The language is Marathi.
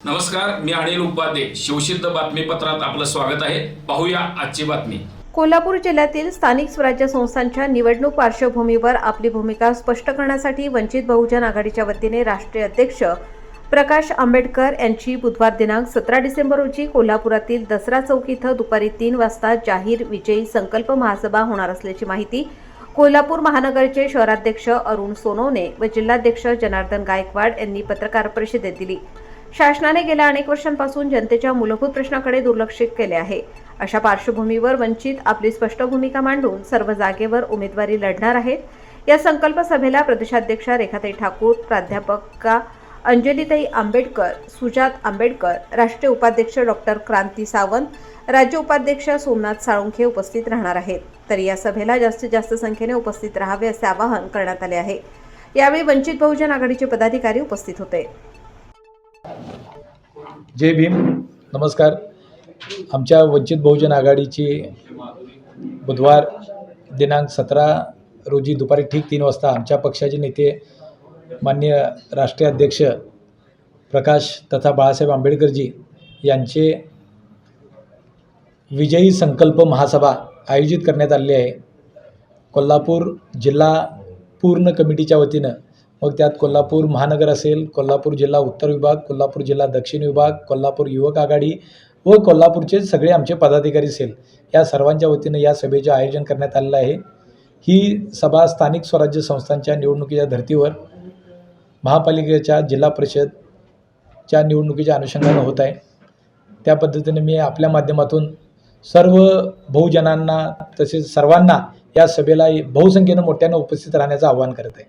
नमस्कार मी अनिल उपाध्ये. शिवसिद्ध बातमीपत्रात आपलं स्वागत आहे. पाहूया आजची बातमी. कोल्हापूर जिल्ह्यातील स्थानिक स्वराज्य संस्थांच्या निवडणूक पार्श्वभूमीवर आपली भूमिका स्पष्ट करण्यासाठी वंचित बहुजन आघाडीच्या वतीने राष्ट्रीय अध्यक्ष प्रकाश आंबेडकर यांची बुधवार दिनांक सतरा डिसेंबर रोजी कोल्हापुरातील दसरा चौक इथं दुपारी तीन वाजता जाहीर विजयी संकल्प महासभा होणार असल्याची माहिती कोल्हापूर महानगरचे शहराध्यक्ष अरुण सोनवणे व जिल्हाध्यक्ष जनार्दन गायकवाड यांनी पत्रकार परिषदेत दिली. शासनाने गेल्या अनेक वर्षांपासून जनतेच्या मूलभूत प्रश्नाकडे दुर्लक्षित केले आहे. अशा पार्श्वभूमीवर वंचित आपली स्पष्ट भूमिका मांडून सर्व जागेवर उमेदवारी लढणार आहेत. या संकल्प सभेला प्रदेशाध्यक्षा रेखाताई ठाकूर प्राध्यापका अंजलीताई आंबेडकर सुजात आंबेडकर राष्ट्रीय उपाध्यक्ष डॉक्टर क्रांती सावंत राज्य उपाध्यक्ष सोमनाथ साळुंखे उपस्थित राहणार आहेत. तर या सभेला जास्तीत जास्त संख्येने उपस्थित राहावे असे आवाहन करण्यात आले आहे. यावेळी वंचित बहुजन आघाडीचे पदाधिकारी उपस्थित होते. जय भीम. नमस्कार. आमच्या वंचित बहुजन आघाडीची बुधवार दिनांक सतरा रोजी दुपारी ठीक तीन वाजता आमच्या पक्षाचे नेते माननीय राष्ट्रीय अध्यक्ष प्रकाश तथा बाळासाहेब आंबेडकरजी यांचे विजयी संकल्प महासभा आयोजित करण्यात आलेली आहे. कोल्हापूर जिल्हा पूर्ण कमिटीच्या वतीनं. मग त्यात कोल्हापूर महानगर असेल कोल्हापूर जिल्हा उत्तर विभाग कोल्हापूर जिल्हा दक्षिण विभाग कोल्हापूर युवक आघाडी व कोल्हापूरचे सगळे आमचे पदाधिकारी असेल. या सर्वांच्या वतीनं या सभेचे आयोजन करण्यात आलेलं आहे. ही सभा स्थानिक स्वराज्य संस्थांच्या निवडणुकीच्या धर्तीवर महापालिकेच्या जिल्हा परिषदच्या निवडणुकीच्या अनुषंगानं होत आहे. त्या पद्धतीने मी आपल्या माध्यमातून सर्व बहुजनांना तसेच सर्वांना या सभेला बहुसंख्येनं मोठ्यानं उपस्थित राहण्याचं आवाहन करत आहे.